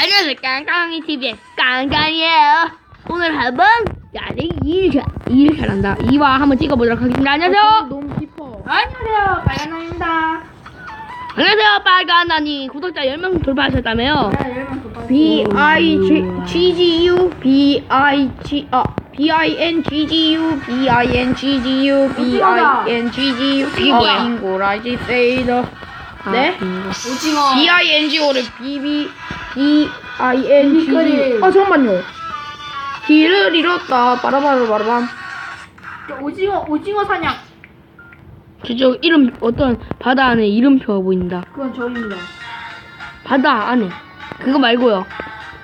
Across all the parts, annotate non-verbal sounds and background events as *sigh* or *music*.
안녕하세요 깡깡이 TV의 깡깡이에요. 오늘 한번 나는 일, 잘, 일 잘한다. 이와 한번 찍어보도록 하겠습니다. 안녕하세요. 너무 깊어. 안녕하세요, 빨간남입니다. 안녕하세요. 빨간나니 구독자 10명 돌파하셨다며요. 네, 열명 더 B I G G G U B I G 아 B I N G G U B I N G G U B I N G G U. 이게 뭐야? 빙고라지 세이더 네? 오징어. B I N G O를 B B B I N G 비커리. 아 잠깐만요. 길을 잃었다. 바라바라 바라밤. 오징어, 오징어 사냥. 저쪽 이름 어떤 바다 안에 이름표가 보인다 그건 저입니다. 바다 안에 그거 말고요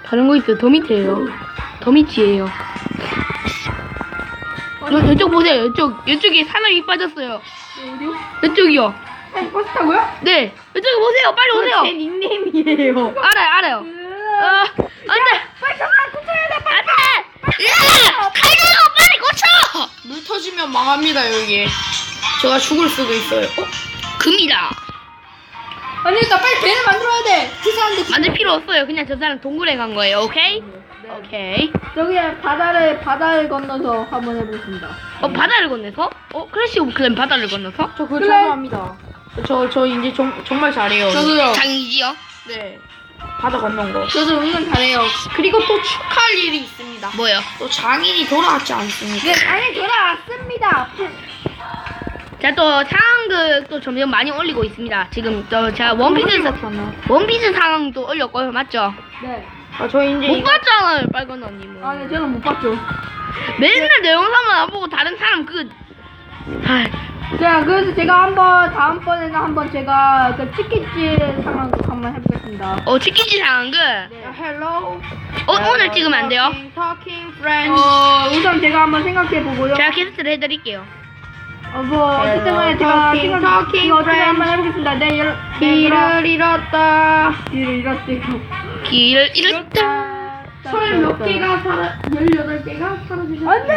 다른 거 있어요 더 밑에요 더 밑이에요 저, 이쪽 보세요 이쪽 이쪽에 사람이 빠졌어요 어디요? 이쪽이요 아니, 버스 타고요? 네 이쪽에 보세요 빨리 오세요 제 닉네임이에요. 알아요 알아요 어 안 돼 빨리 전화 고쳐야 돼, 빨리. 안 돼 야 칼들고 빨리 고쳐 물 터지면 망합니다 여기. 제가 죽을 수도 있어요. 어? 금이다 아니, 그러니까 빨리 배를 만들어야 돼. 그 사람들. 만들 필요 없어요 그냥 저 사람 동굴에 간 거예요 오케이 네. 오케이 저기 바다를, 바다를 건너서 한번 해보겠습니다. 어 바다를 건너서 어 크래시 오브 클랜 바다를 건너서 저 그거 그래. 죄송합니다. 저, 저 이제 정, 정말 잘해요. 저도요. 장이지요 네. 바다 건넌 거. 저도 은근 잘해요. 그리고 또 축하할 일이 있습니다. 뭐요 또 장인이 돌아왔지 않습니까? 네, 아니, 돌아왔습니다. 제가 또 상황극 또 점점 많이 올리고 있습니다. 지금 저 제가 원피스 사, 원피스 상황도 올렸고요, 맞죠? 네. 아, 저 이제 못 이거 봤잖아요, 빨간 언님은. 아, 네, 저는 못 봤죠. 맨날 내 영상만 안 보고 다른 사람 그, 아, 자, 그래서 제가 한번, 다음번에는 한번 제가 그 치킨집 상황극 한번 해보겠습니다. 어 치킨집 상황극. 네. 헬로 어 오늘 찍으면 안 돼요? Talking French. 어, 우선 제가 한번 생각해보고요. 제가 게스트를 해드릴게요. 어, 뭐, 어쨌든 간에 제가 Talking, 생각, talking 이거 어떻게 French. 한번 해보겠습니다. 네, 여, 네, 길을 잃었다. 길을 잃었대요. 길을 잃었다. 철몇 개가 사라, 18개가 사라지셨어요. 안 돼!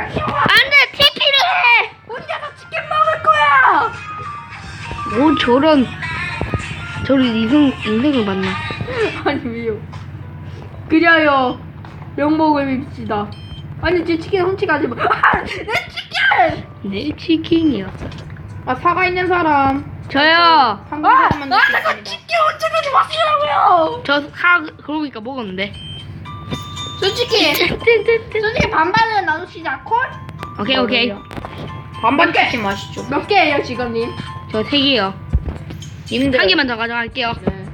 아! 안 돼! 안돼 TP를 해. 혼자서 치킨 먹을 거야! 뭐 저런 저런 인생 인생을 봤나? 아니, 왜요? 그려요. 명목을 빕시다. 아니, 제 치킨 훔치가지 마. 아, 내 치킨! 내 치킨이요. 아, 사과 있는 사람. 저요. 방금 아, 조금만 아, 잠깐 치킨 훔쳐가지 마시라고요! 저 사 그러니까 먹었는데. 솔직히, 솔직히 반반을 나누시자, 콜? 오케이 오케이. 반반 치지 마시죠. 몇 개예요, 직원님? 저 세 개요. 님들. 한 개만 더 가져갈게요. 네.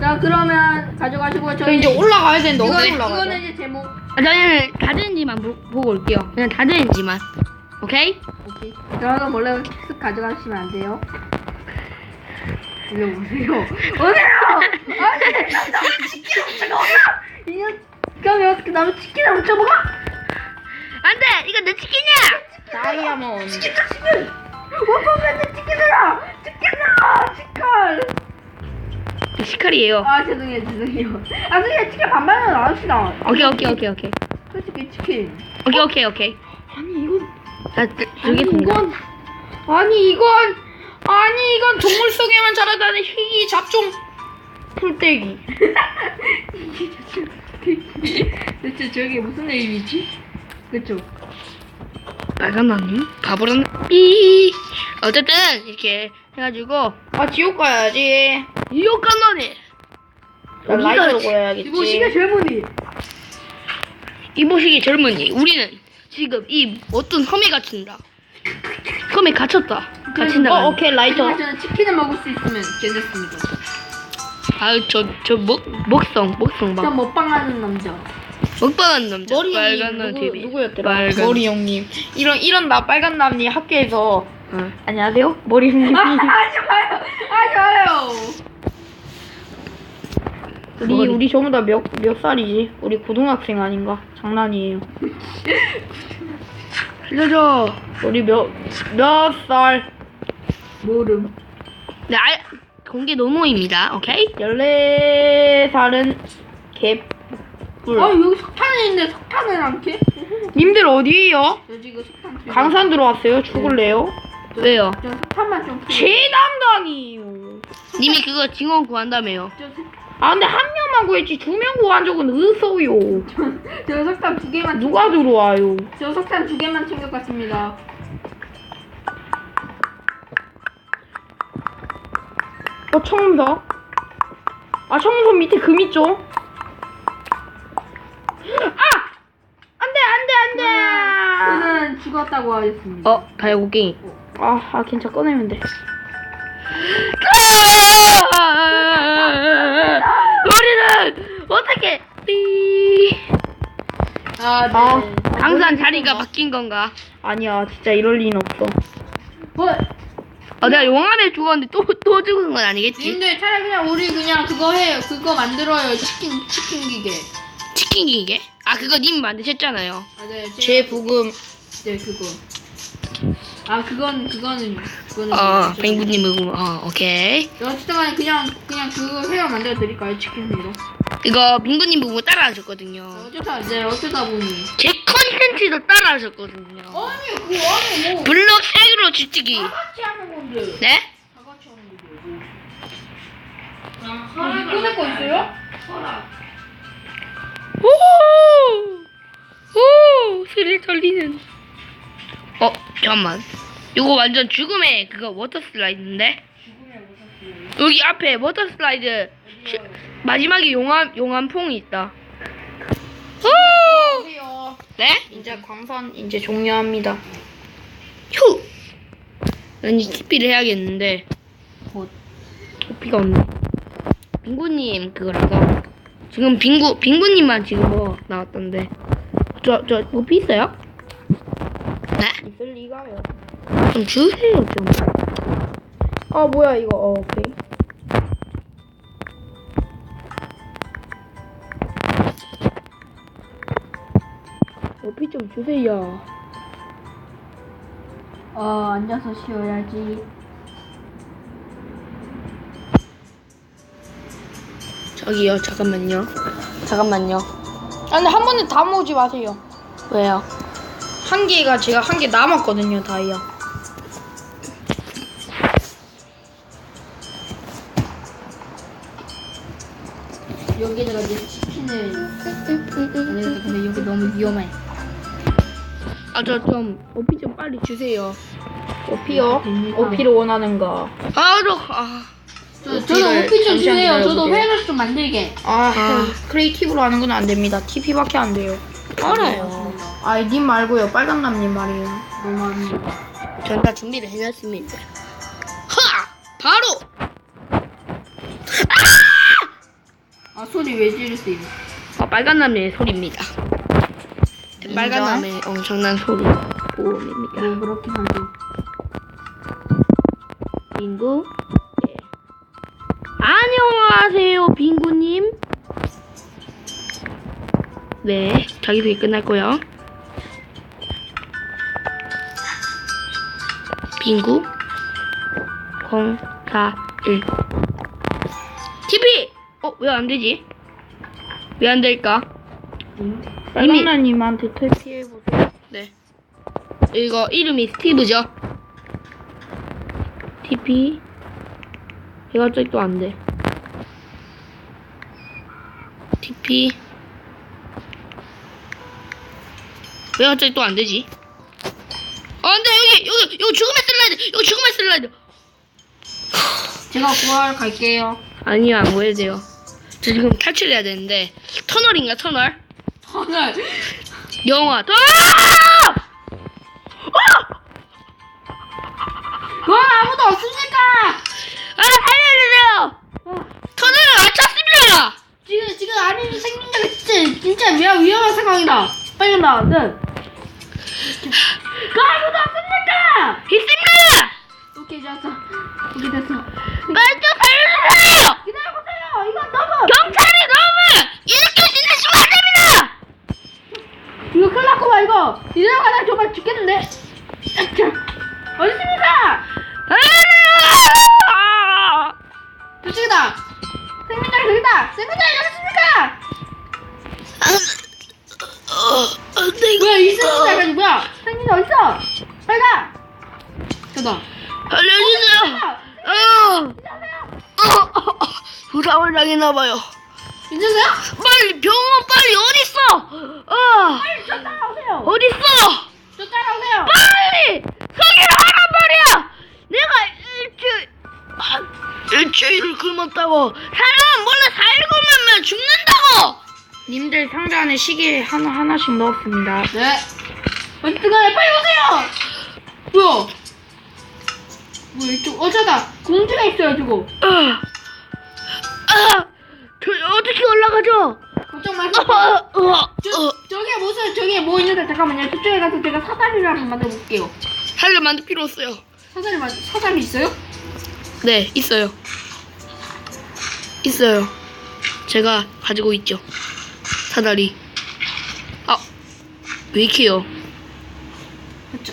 자, 그러면 가져가시고 저 저희 이제 올라가야 되는데 이거는, 올라가죠? 이거는 이제 제목. 아, 저는 다 되는지만 보, 보고 올게요. 그냥 다 되는지만. 오케이? 오케이. 저는 원래 쓱 가져가시면 안 돼요. 이리 오세요. 오세요! 아니, 나무 치킨 훔쳐 먹어! 이거, 그럼 어떻게 나무 치킨을 훔쳐 먹어? 안 돼! 이거 내 치킨이야! 다이아몬드. 치킨 치킨! 원펀맨 내 치킨이라! 치킨이라! 치킨! 시칼이에요. 아, 죄송해요, 죄송해요. 아, 그냥 치킨 반반으로 나눕시다. 오케이, 오케이, 오케이, 오케이. 솔직히 치킨. 오케이, 오케이, 오케이. 아니, 이건. 자, 주겠습니다. 이건. 아니, 이건. 아니, 이건 동물 속에만 자라다는 희귀 잡종. 풀떼기. 대체 저게 무슨 의미지? 그쵸? 빨간 나님? 바보란, 삐 어쨌든, 이렇게 해가지고, 아, 지옥 가야지. 이거 깐나네! 나 라이트로 보여야겠지. 이보시가 젊은이. 이 보시기 젊은이. 우리는 지금 이 어떤 섬에 갇힌다. 섬에 갇혔다. 갇힌다. 어, 오케이, 라이터. 저는 치킨을 먹을 수 있으면 괜찮습니다. 아유, 저, 저, 먹, 먹성, 먹성 저 방. 먹방하는 남자. 먹방한 남자. 머리 빨간 형님 남 누구, TV. 누구였더라? 빨간. 머리 형님. 이런 이런 나 빨간 남이 학교에서 어. 안녕하세요 머리 형님. 아, 하지 마요! 하지 마요! 우리 머리. 우리 전부 다몇몇 살이지? 우리 고등학생 아닌가? 장난이에요. *laughs* 알려줘. 우리 몇 몇 살? 모름. 네, 알, 공개 노노입니다. 오케이? 14살은 개뿔. 아, 여기 석탄이 있는데 석탄을 안 캐? 님들 어디에요? 저 지금 석탄 캐. 강산 들어왔어요? 죽을래요? 왜요? 저 석탄만 좀. 제 담당이요. 님이 그거 증언 구한다며요. 저, 석- 아 근데 한 명만 구했지 두 명 구한 적은 없어요. *laughs* 저 석탄 두 개만 누가 들어와요? 저 석탄 두 개만 챙겨갔습니다. 어 청음서? 아 청음서 밑에 금 있죠? 아! 안돼 안돼 안돼! 저는 죽었다고 하겠습니다. 어, 다이고갱이. 아, 아 괜찮 꺼내면 돼. 우리는 어떻게? 삐. 아, 네. 아, 항상 자리가 바뀐 건가? 아니야 진짜 이럴 리는 없어. 뭐, 어, 내가 용암에 죽었는데 또, 또 죽은 건 아니겠지? 님들 차라리 그냥 우리 그냥 그거 해요. 그거 만들어요. 치킨, 치킨 기계. 치킨 기계? 아, 그거 님 만드셨잖아요. 아, 네. 제가- 제 부금 네, 그거. 아, 그건, 그거는, 그거는. 어, 저- 뱅구님 부금, 어, 오케이. 어쨌든 간에 그냥, 그냥 그거 회로 만들어 드릴까요? 치킨 회로. 이거 빙구님 부금 따라 하셨거든요. 어쩌다, 네, 어쩌다 보니. 제 컨텐츠도 따라 하셨거든요. 아니, 그거 아니, 뭐. 블록 색으로 지치기. 같이 하는 건데. 네? 다 같이 하는 건데. 뭐. 꺼낼 거 있어요? 오! 오! 스릴 떨리는. 어, 잠깐만. 요거 완전 죽음의 그거 워터 슬라이드인데? 여기 앞에 워터 슬라이드 시- 마지막에 용암 용암 퐁이 있다. 오! 보세요. 네? 이제 광산 이제 종료합니다. 휴. 왠지 TP를 해야겠는데. 곧. TP가 없네. 빙구님 그거라서 지금 빙구 빙구님만 지금 뭐 나왔던데. 저저 뭐피 있어요? 네? 있을 리가요. 좀 주세요 좀. 아 뭐야 이거 어 오케이. 뭐피 좀 주세요. 어, 앉아서 쉬어야지. 저기요 잠깐만요. 잠깐만요. 아 근데 한 번에 다 모으지 마세요. 왜요? 한 개가 제가 한 개 남았거든요 다이아. 여기다가 이제 치킨을. 아니, 근데 여기 너무 위험해. 아 저 좀 오피 좀 빨리 주세요. 오피요? 오피를 원하는가? 아저 아. 저, 오피를 저도 오피 좀 주세요. 저도. 회를 좀 만들게. 아, 아. 크리에이티브로 하는 건 안 됩니다. TP밖에 안 돼요. 알아요. 아이 님 말고요. 빨강남님 말이에요. 너무합니다. 전 다 준비를 해놨습니다. 하! 바로! 아, 소리 왜 지르세요? 어, 빨간 남의 소리입니다. 인정. 빨간 남의 엄청난 소리. 보험입니다. 뭐 그렇게 하죠. 빙구. 예. 안녕하세요, 빙구님. 네, 자기소개 끝났고요. 빙구 0, 4, 1 TP! 어, 왜 안 되지? 왜 안 될까? 빨강남님한테 TP 해보세요. 네. 이거 이름이 스티브죠? TP. 이거 또안 돼. TP. 왜 갑자기 또 안 되지? 어, 안 돼! 여기! 여기! 여기 죽음의 슬라이드! 여기 죽음의 슬라이드! 제가 구하러 갈게요. 아니요, 안 보여도 돼요. 저 지금 탈출해야 되는데. 터널인가, 터널? 터널. 영화. 터 아! 와, 아무도 없으니까! 아, 살려주세요! 터널을 안 찾습니다! 지금, 지금 아니, 생긴다가 진짜, 진짜 위험, 위험한 상황이다. 빨리 나, 네. 그 아무도? 있습니다! 좋았어. 오케이, 됐어. 좀 살려주세요! 기다려보세요! 이건 너무! 경찰이 너무 이렇게 지내시면 안 됩니다! 이거 큰일 났구만, 이거! 이대로 가다 정말 죽겠는데? 어디 있습니까? 아! 저쪽이다! 생민장 저기다! 생민장 여기 있습니까? 어, 이거. 뭐야, 이 생민장 여기 뭐야? 생민장 어딨어? 빨리 가! 저다. 알려주세요. 아, 어, 부상을 당했나봐요. 괜찮으세요? 빨리 병원 빨리 어딨어? 아, 빨리 저 따라오세요. 어딨어? 저 따라오세요. 빨리 소개를 하란 말이야. 내가 일주일 한 일주일을 굶었다고. 사람 원래 살고면 죽는다고. 님들 상자 안에 시계 하나 하나씩 넣었습니다. 네. 어쨌든 간에 빨리 오세요. 뭐야? 뭐야 이쪽 어쩌다 공주가 있어요 저거. 아, 아, 저 어떻게 올라가죠? 걱정 아, 마시고. 어, 저, 어. 저기에 무슨 저기에 뭐 있는데 잠깐만요. 저쪽에 가서 제가 사다리를 한번 만들어 볼게요. 살을 만들 필요 없어요. 사다리 만 사다리 있어요? 네, 있어요. 있어요. 제가 가지고 있죠. 사다리. 아, 왜 이렇게요? 그렇죠.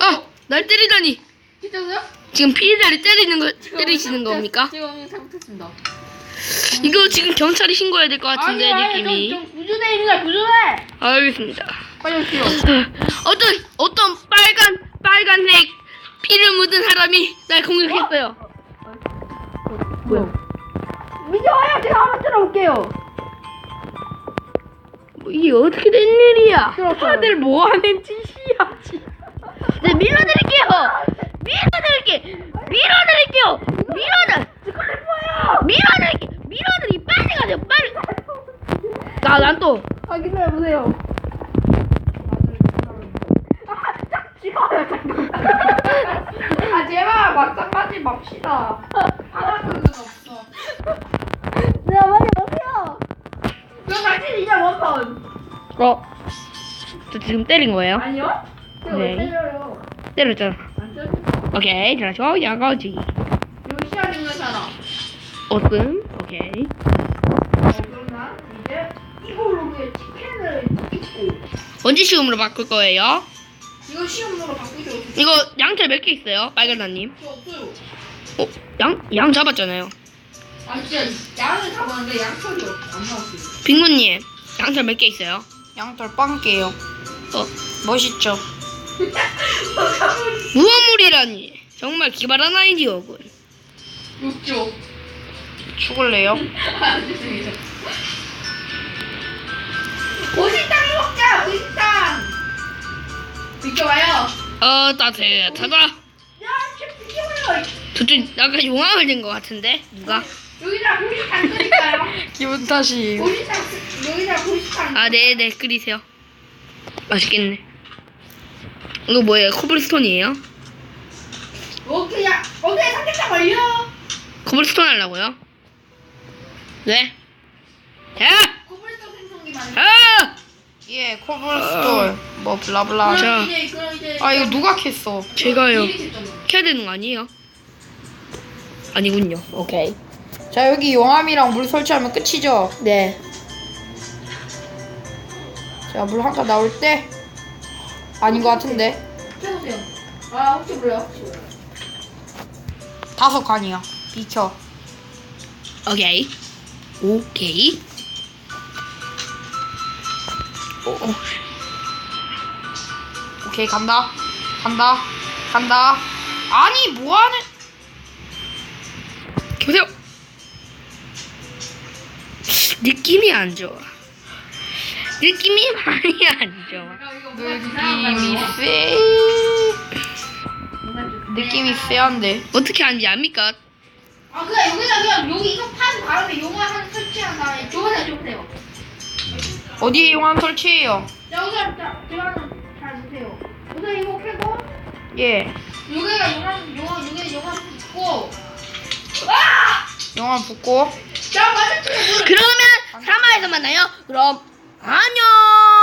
아, 날 때리다니. 진짜세요? 지금 피해자를 때리는 거 때리시는 겁니까? 오늘 잘못했습니다. 이거 지금 경찰에 신고해야 될 것 같은데 느낌이. 좀, 좀 구조대 입니다 구조대. 알겠습니다. 빨리 오세요. *laughs* 어떤 어떤 빨간 빨간색 피를 묻은 사람이 날 공격했어요. 뭐야? 이제 와요. 제가 한번 들어볼게요. 뭐 이게 어떻게 된 일이야? 다들 뭐 하는 짓이야? 지금. 네, 밀어드릴게요. 밀어드릴게. 밀어드릴게요. 밀어드. 밀어드릴게. 밀어드리. 빨리 가세요. 빨리. 나 난 또. 아 기다려 보세요. 아. 아 제발 막상까지 맙시다. 없어. 네 당신 이제 원펀. 어. 저 지금 때린 거예요? 아니요? 제가 왜 네. 때렸잖아. 오케이. 야가지. 여기 시야 있는 사람. 어떤? 오케이. 어, 그럼 나 이제 이걸로 그냥 치킨을 찍고 언제 시험으로 바꿀 거예요? 이거 시험으로 바꾸죠. 이거 양털 몇 개 있어요? 빨간나님. 저 없어요. 어? 양? 양 잡았잖아요. 아 진짜 양을 잡았는데 양털이 없- 안 나왔어요. 빙구님. 양털 몇 개 있어요? 양털 빵개요. 어. 멋있죠? 무화물이라니. 정말 기발한 아이디어군. 육조. 죽을래요? *laughs* 고식당 먹자 고식당. 비켜봐요. 어, 따뜻하다. 야, 쟤 비켜봐요. 저쪽 약간 용암을 된것 같은데? 누가? 여기다 고식당 끓일까요? *laughs* 기분 탓이. 쓰- 여기다 고식당. 아, 네네, 끓이세요. 맛있겠네. 이거 뭐예요? 코블스톤이에요? 오케이 야 오케이 삼겹살 걸려. 코블스톤 하려고요? 네? 자! 고블스톤 생성기 말이야. 자! 예, 코블스톤. 뭐 블라블라. 자. 그럼 이제 그럼 이제. 아 이거 누가 캤어? 제가요. 켜야 되는 거 아니에요? 아니군요. 오케이. 자 여기 용암이랑 물 설치하면 끝이죠? 네. 자 물한칸 나올 때 아닌 것 같은데 켜보세요. 아 혹시 몰라요? 혹시 몰라요? 다섯 칸이야. 비켜. 오케이. 오케이. 오, 오. 오케이 간다. 간다. 간다. 아니 뭐하는? 보세요. 느낌이 안 좋아. 느낌이 많이 안 좋아. 느낌이 쎄. 느낌이 쎄한데. 어떻게 하는지 압니까? 아 그냥 여기다 그냥 여기 이거 판 바르면 용어 한 설치한 다음에 줘보세요 줘보세요 어디에 용암 설치해요? 여기서 자, 제가 잘 보세요 우선 이거 켜고 예. 여기가 용암 용암 여기 용암 붓고 용암 붓고. 자 맞았죠 그러면 사마에서 만나요. 그럼 안녕.